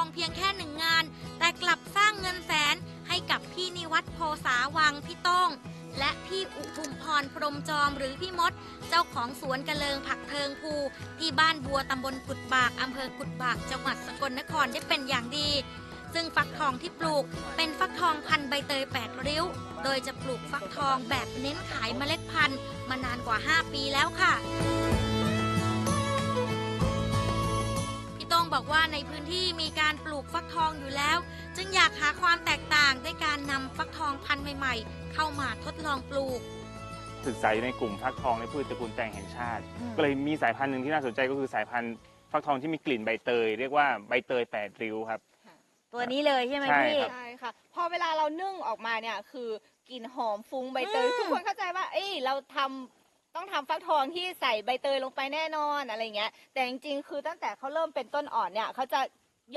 องเพียงแค่หนึ่งงาน แต่กลับสร้างเงินแสนให้กับพี่นิวัฒน์โพสาวังพี่ต้อง และพี่อุทุมพรพรมจอมหรือพี่มด เจ้าของสวนกระเลิงผักเทิงภู ที่บ้านบัวตำบลกุดบากอำเภอกุดบากจังหวัดสกลนครได้เป็นอย่างดี ซึ่งฟักทองที่ปลูกเป็นฟักทองพันใบเตย8ริ้ว โดยจะปลูกฟักทองแบบเน้นขายเมล็ดพันธุ์มานานกว่า 5 ปีแล้วค่ะพี่ต้งบอกว่าในพื้นที่ ลูกฟักทองอยู่แล้ว จึงอยากหาความแตกต่างด้วยการนำฟักทองพันธุ์ใหม่ๆ เข้ามาทดลองปลูก ศึกษาอยู่ในกลุ่มฟักทองในพืชตระกูลแตงแห่งชาติ ก็เลยมีสายพันธุ์หนึ่งที่น่าสนใจก็คือสายพันธุ์ฟักทองที่มีกลิ่นใบเตย เรียกว่าใบเตยแปดริ้วครับ ตัวนี้เลยใช่ไหมใช่พี่ ครับ ใช่ค่ะ พอเวลาเรานึ่งออกมาเนี่ยคือกลิ่นหอมฟุ้งใบเตย อืม ทุกคนเข้าใจว่า เอ้ยเราทำต้องทำฟักทองที่ใส่ใบเตยลงไปแน่นอนอะไรเงี้ย แต่จริงๆ คือตั้งแต่เขาเริ่มเป็นต้นอ่อนเนี่ยเขาจะ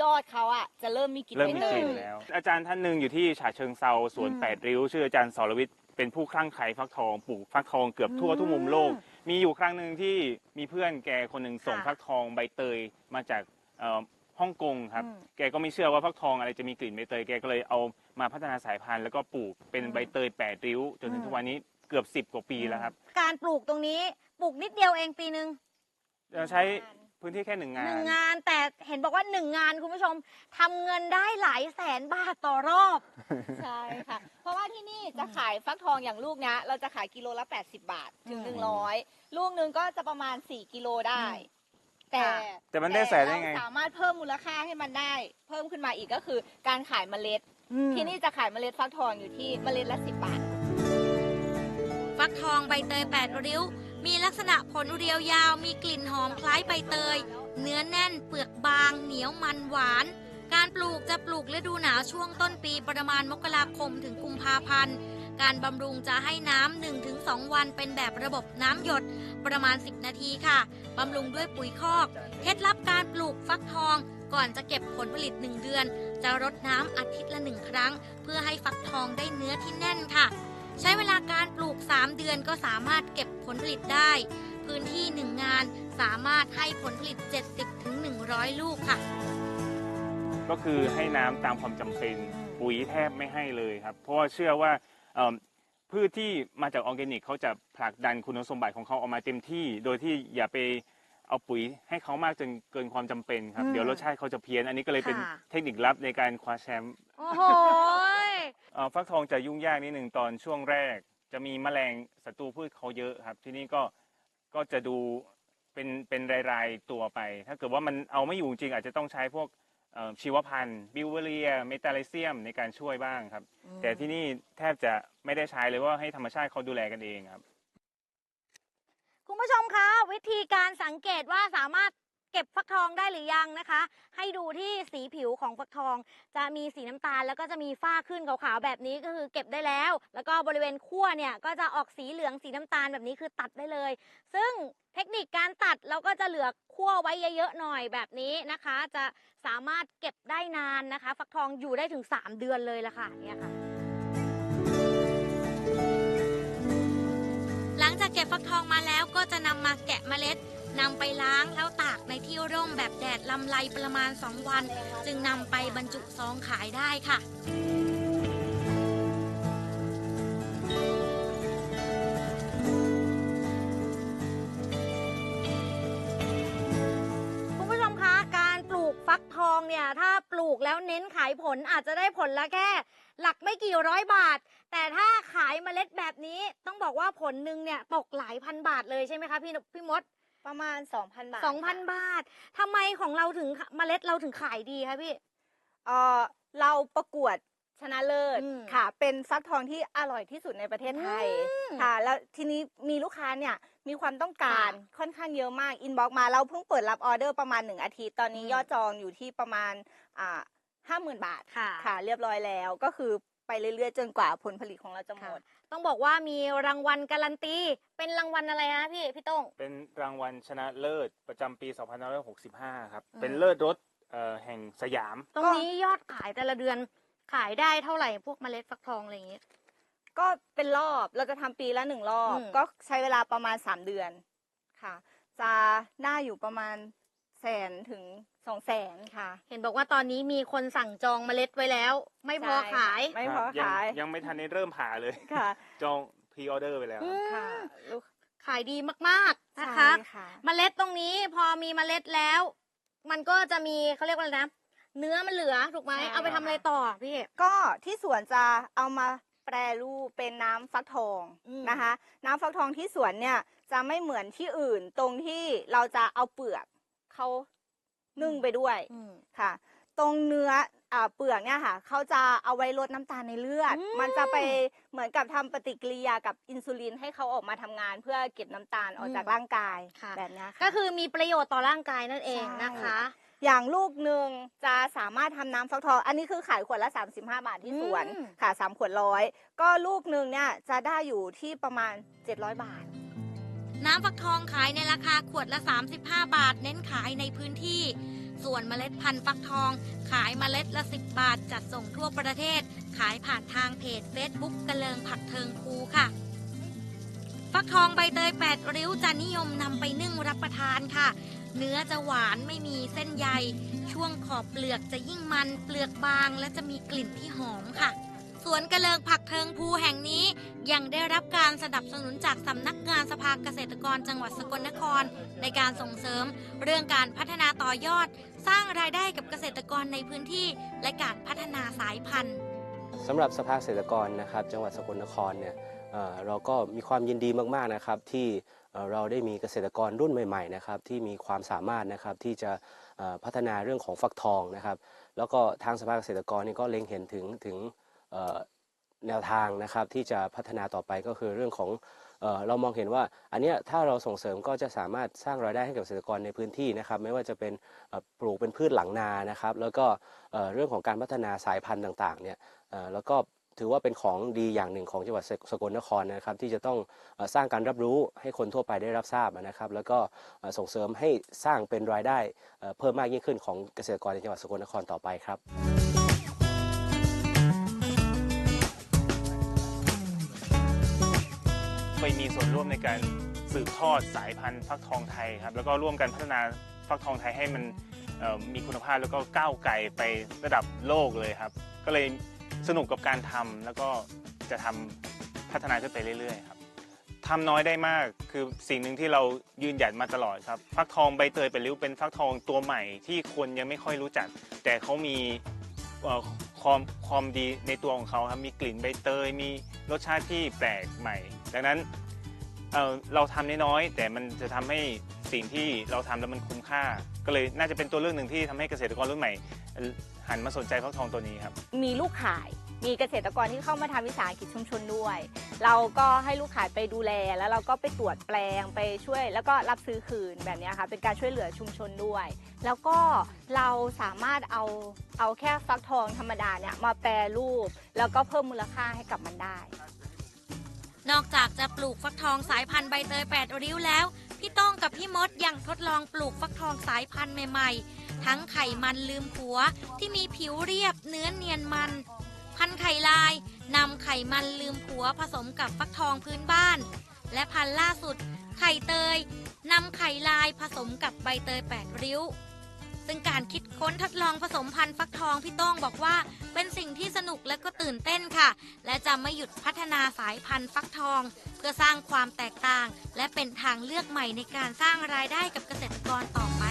ยอดเขาอะจะเริ่มมีกลิ่นเริ่มใบมีเตกยลิ่นแล้ว อาจารย์ท่านหนึ่งอยู่ที่ฉะเชิงเซาสวนอืมแปดริ้ว ชื่ออาจารย์สรวิทย์เป็นผู้คลั่งไคล้ฟักทองปลูกฟักทองเกือบทั่วทุกมุมโลก มีอยู่ครั้งหนึ่งที่มีเพื่อนแกคนหนึ่งส่งค่ะฟักทองใบเตยมาจากเอ่อฮ่องกงครับอืมแกก็ไม่เชื่อว่าฟักทองอะไรจะมีกลิ่นใบเตยแกก็เลยเอามาพัฒนาสายพันธุ์แล้วก็ปลูกเป็นอืมใบเตยแปดริ้ว จนถึอืงมทุกวันนี้เกือบสิบ10กว่าปีแล้วครับ การปลูกตรงนี้ปลูกนิดเดียวเองปีหนึ่งจะใช้ พื้นที่แค่หนึ่งงาหนึ่นงงานแต่เห็นบอกว่าหนึ่งงานคุณผู้ชมทำเงินได้หลายแสนบาทต่อรอบ ใช่ค่ะ เพราะว่าที่นี่จะขายฟักทองอย่างลูกเนี้ยเราจะขายกิโลละ 80 บาท ถึง อืม 100 ลูกหนึงก็จะประมาณ 4 กิโลได้ แต่แต่มันได้แสนได้ไง เราสามารถเพิ่มมูลค่าให้มันได้ เพิ่มขึ้นมาอีกก็คือการขายเมล็ด อืม ที่นี่จะขายเมล็ดฟักทองอยู่ที่เมล็ดละ 10 บาท ฟักทองใบเตย8ริ้ว มีลักษณะผลเรียวยาว มีกลิ่นหอมคล้ายใบเตย เนื้อแน่นเปลือกบาง เหนียวมันหวาน การปลูกจะปลูกฤดูหนาวช่วงต้นปีประมาณมกราคมถึงกุมภาพันธ์ การบำรุงจะให้น้ำ1-2 วันเป็นแบบระบบน้ำหยดประมาณ 10 นาทีค่ะ บำรุงด้วยปุ๋ยคอก เคล็ดลับการปลูกฟักทองก่อนจะเก็บผลผลิต 1 เดือน จะรดน้ำอาทิตย์ละหนึ่งครั้ง เพื่อให้ฟักทองได้เนื้อที่แน่นค่ะ ใช้เวลาการปลูก 3 เดือนก็สามารถเก็บผลผลิตได้ พื้นที่ 1 งานสามารถให้ผลผลิต 70-100 ลูกค่ะ ก็คือให้น้ำตามความจำเป็นปุ๋ยแทบไม่ให้เลยครับ เพราะว่าเชื่อว่าเอิ่มพืชที่มาจากออร์แกนิกเขาจะผลักดันคุณสมบัติของเขาออกมาเต็มที่ โดยที่อย่าไปเอาปุ๋ยให้เขามากจนเกินความจำเป็นครับ อืมเดี๋ยวรสชาติเขาจะเพี้ยน อันนี้ก็เลยเป็นค่ะ เทคนิคลับในการคว้าแชมป์ โอ้โหย เอ่อฟักทองจะยุ่งยากนิดหนึ่งตอนช่วงแรก จะมีแมลงศัตรูพืชเขาเยอะครับ ที่นี่ก็ก็จะดูเป็นเป็นรายๆตัวไป ถ้าเกิดว่ามันเอาไม่อยู่จริงอาจจะต้องใช้พวกเอ่อชีวพันธุ์บิวเวเรียเมตาไลเซียมในการช่วยบ้างครับ แต่ที่นี่แทบจะไม่ได้ใช้เลยว่าให้ธรรมชาติเขาดูแลกันเองครับ คุณผู้ชมคะ วิธีการสังเกตว่าสามารถ เก็บฟักทองได้หรือยังนะคะ ให้ดูที่สีผิวของฟักทอง จะมีสีน้ำตาลแล้วก็จะมีฝ้าขึ้นขาวๆแบบนี้ก็คือเก็บได้แล้ว แล้วก็บริเวณขั้วเนี่ยก็จะออกสีเหลืองสีน้ำตาลแบบนี้คือตัดได้เลย ซึ่งเทคนิคการตัดเราก็จะเหลือขั้วไว้เยอะๆหน่อยแบบนี้นะคะ จะสามารถเก็บได้นานนะคะ ฟักทองอยู่ได้ถึง 3 เดือนเลยละค่ะเนี่ยค่ะหลังจากเก็บฟักทองมาแล้วก็จะนำมาแกะเมล็ด นำไปล้างแล้วตากในที่ร่มแบบแดดลำไรประมาณ 2 วัน จึงนำไปบรรจุซองขายได้ค่ะคุณผู้ชมคะการปลูกฟักทองเนี่ยถ้าปลูกแล้วเน้นขายผลอาจจะได้ผลละแค่ หลักไม่กี่ร้อยบาท แต่ถ้าขายเมล็ดแบบนี้ต้องบอกว่าผลหนึ่งเนี่ยตกหลายพันบาทเลยใช่ไหมคะพี่พี่มด ประมาณ 2,000 บาท2,000บาททำไมของเราถึงเมล็ดเราถึงขายดีคะพี่ เอ่อเราประกวดชนะเลิศอืมค่ะ เป็นฟักทองที่อร่อยที่สุดในประเทศไทยอืมค่ะ แล้วทีนี้มีลูกค้าเนี่ยมีความต้องการค่อนข้างเยอะมากอินบ็อกมาเราเพิ่งเปิดรับออเดอร์ประมาณหนึ่งอาทิตย์ตอนนี้อืม ยอดจองอยู่ที่ประมาณอ่าห้าหมื่นบาทค่ะ ค่ะ เรียบร้อยแล้วก็คือ ไปเรื่อยๆ จนกว่าผลผลิตของเราจะหมด ต้องบอกว่ามีรางวัลการันตี เป็นรางวัลอะไรนะพี่พี่โต้งเป็นรางวัลชนะเลิศประจำปี2565 ครับอืมเป็นเลิศรถเอ่อแห่งสยาม ตรงนี้ยอดขายแต่ละเดือนขายได้เท่าไหร่พวกเมล็ดฟักทองอะไรอย่างงี้ก็เป็นรอบเราจะทำปีละหนึ่งรอบอืมก็ใช้เวลาประมาณ 3 เดือนค่ะ จะได้อยู่ประมาณแสนถึง สองแสนค่ะ เห็นบอกว่าตอนนี้มีคนสั่งจองเมล็ดไว้แล้ว ไม่พอใช่ขายค่ะไม่พอครับยังขาย ยังไม่ทันได้เริ่มผ่าเลย ค่ะ จองพรีออเดอร์ไปแล้วอืครับมค่ะลูกขายดีมากๆนะคะใช่ค่ะเมล็ดตรงนี้พอมีเมล็ดแล้ว มันก็จะมีเขาเรียกว่าอะไรนะเนื้อมันเหลือถูกไหมใช่เอาไปทำอะไรต่อพี่ก็ที่สวนจะเอามาแปรรูปเป็นน้ำฟักทองอืมนะคะ น้ำฟักทองที่สวนเนี่ยจะไม่เหมือนที่อื่นตรงที่เราจะเอาเปลือกเขา นึ่งไปด้วยอืม ค่ะ ตรงเนื้ออ่าเปลือกเนี่ยค่ะเขาจะเอาไว้ลดน้ำตาลในเลือด อืม มันจะไปเหมือนกับทำปฏิกิริยากับอินซูลินให้เขาออกมาทำงาน เพื่อเก็บน้ำตาลออกจากร่างกายค่ะ แบบเนี้ยค่ะ ก็คือมีประโยชน์ต่อร่างกายนั่นเองนะคะ อย่างลูกหนึ่งจะสามารถทำน้ำฟักทอง อันนี้คือขายขวดละ 35 บาทที่สวนอืม ค่ะสามขวดร้อย ก็ลูกหนึ่งเนี่ยจะได้อยู่ที่ประมาณ 700 บาท น้ำฟักทองขายในราคาขวดละ 35 บาท เน้นขายในพื้นที่ ส่วนเมล็ดพันธุ์ฟักทอง ขายเมล็ดละ 10 บาท จัดส่งทั่วประเทศ ขายผ่านทางเพจ Facebook กระเลิงผักเทิงภูค่ะ ฟักทองใบเตย 8 ริ้วจะนิยมนำไปนึ่งรับประทานค่ะ เนื้อจะหวานไม่มีเส้นใย ช่วงขอบเปลือกจะยิ่งมัน เปลือกบางและจะมีกลิ่นที่หอมค่ะ สวนกระเลิงผักเทิงภูแห่งนี้ ยังได้รับการสนับสนุนจากสำนักงานสภาเกษตรกรจังหวัดสกลนคร ในการส่งเสริม เรื่องการพัฒนาต่อยอด สร้างรายได้กับเกษตรกรในพื้นที่ และการพัฒนาสายพันธุ์สำหรับสภาเกษตรกรนะครับ จังหวัดสกลนครเนี่ยเราก็มีความยินดีมากๆนะครับที่เราได้มีเกษตรกรรุ่นใหม่ๆนะครับที่มีความสามารถนะครับที่จะพัฒนาเรื่องของฟักทองนะครับ แล้วก็ทางสภาเกษตรกรนี่ก็เล็งเห็นถึงถึง แนวทางนะครับที่จะพัฒนาต่อไปก็คือเรื่องของเออเรามองเห็นว่าอันนี้ถ้าเราส่งเสริมก็จะสามารถสร้างรายได้ให้กับเกษตรกรในพื้นที่นะครับ ไม่ว่าจะเป็นปลูกเป็นพืชหลังนานะครับ แล้วก็เอ่อเรื่องของการพัฒนาสายพันธุ์ต่างๆเนี่ยแล้วก็ถือว่าเป็นของดีอย่างหนึ่งของจังหวัดสกลนครนะครับ ที่จะต้องสร้างการรับรู้ให้คนทั่วไปได้รับทราบนะครับ แล้วก็ส่งเสริมให้สร้างเป็นรายได้เพิ่มมากยิ่งขึ้นของเกษตรกรในจังหวัดสกลนครต่อไปครับ ไปมีส่วนร่วมในการสืบทอดสายพันธุ์ฟักทองไทยครับแล้วก็ร่วมกันพัฒนาฟักทองไทยให้มันมีคุณภาพแล้วก็ก้าวไกลไประดับโลกเลยครับ ก็เลยสนุกกับการทำแล้วก็จะทำพัฒนาขึ้นไปเรื่อยๆครับทำน้อยได้มากคือสิ่งหนึ่งที่เรายืนหยัดมาตลอดครับฟักทองใบเตยเป็นริ้วเป็นฟักทองตัวใหม่ที่คนยังไม่ค่อยรู้จัก แต่เขามีความความดีในตัวของเขาครับมีกลิ่นใบเตยมีรสชาติที่แปลกใหม่ ดังนั้นเเราทำน้อยๆแต่มันจะทำให้สิ่งที่เราทำแล้วมันคุ้มค่า ก็เลยน่าจะเป็นตัวเลือกหนึ่งที่ทำให้เกษตรกรรุ่นใหม่ หันมาสนใจฟักทองตัวนี้ครับ มีลูกขายมีเกษตรกรที่เข้ามาทำวิสาหกิจชุมชนด้วย เราก็ให้ลูกขายไปดูแล แล้วเราก็ไปตรวจแปลงไปช่วย แล้วก็รับซื้อคืนแบบนี้ค่ะ เป็นการช่วยเหลือชุมชนด้วย แล้วก็เราสามารถเอาเอาแค่ฟักทองธรรมดาเนี่ยมาแปรรูป แล้วก็เพิ่มมูลค่าให้กับมันได้ นอกจากจะปลูกฟักทองสายพันธุ์ใบเตย8ริ้วแล้ว พี่ต้องกับพี่มดยังทดลองปลูกฟักทองสายพันธุ์ใหม่ๆ ทั้งไข่มันลืมผัวที่มีผิวเรียบเนื้อเนียนมัน พันธุ์ไข่ลายนำไข่มันลืมผัวผสมกับฟักทองพื้นบ้าน และพันธุ์ล่าสุด ไข่เตยนำไข่ลายผสมกับใบเตย8ริ้ว ซึ่งการคิดค้นทดลองผสมพันธุ์ฟักทองพี่โต้องบอกว่า เป็นสิ่งที่สนุกและก็ตื่นเต้นค่ะ และจะไม่หยุดพัฒนาสายพันธุ์ฟักทอง เพื่อสร้างความแตกต่าง และเป็นทางเลือกใหม่ในการสร้างรายได้กับเกษตรกรต่อไป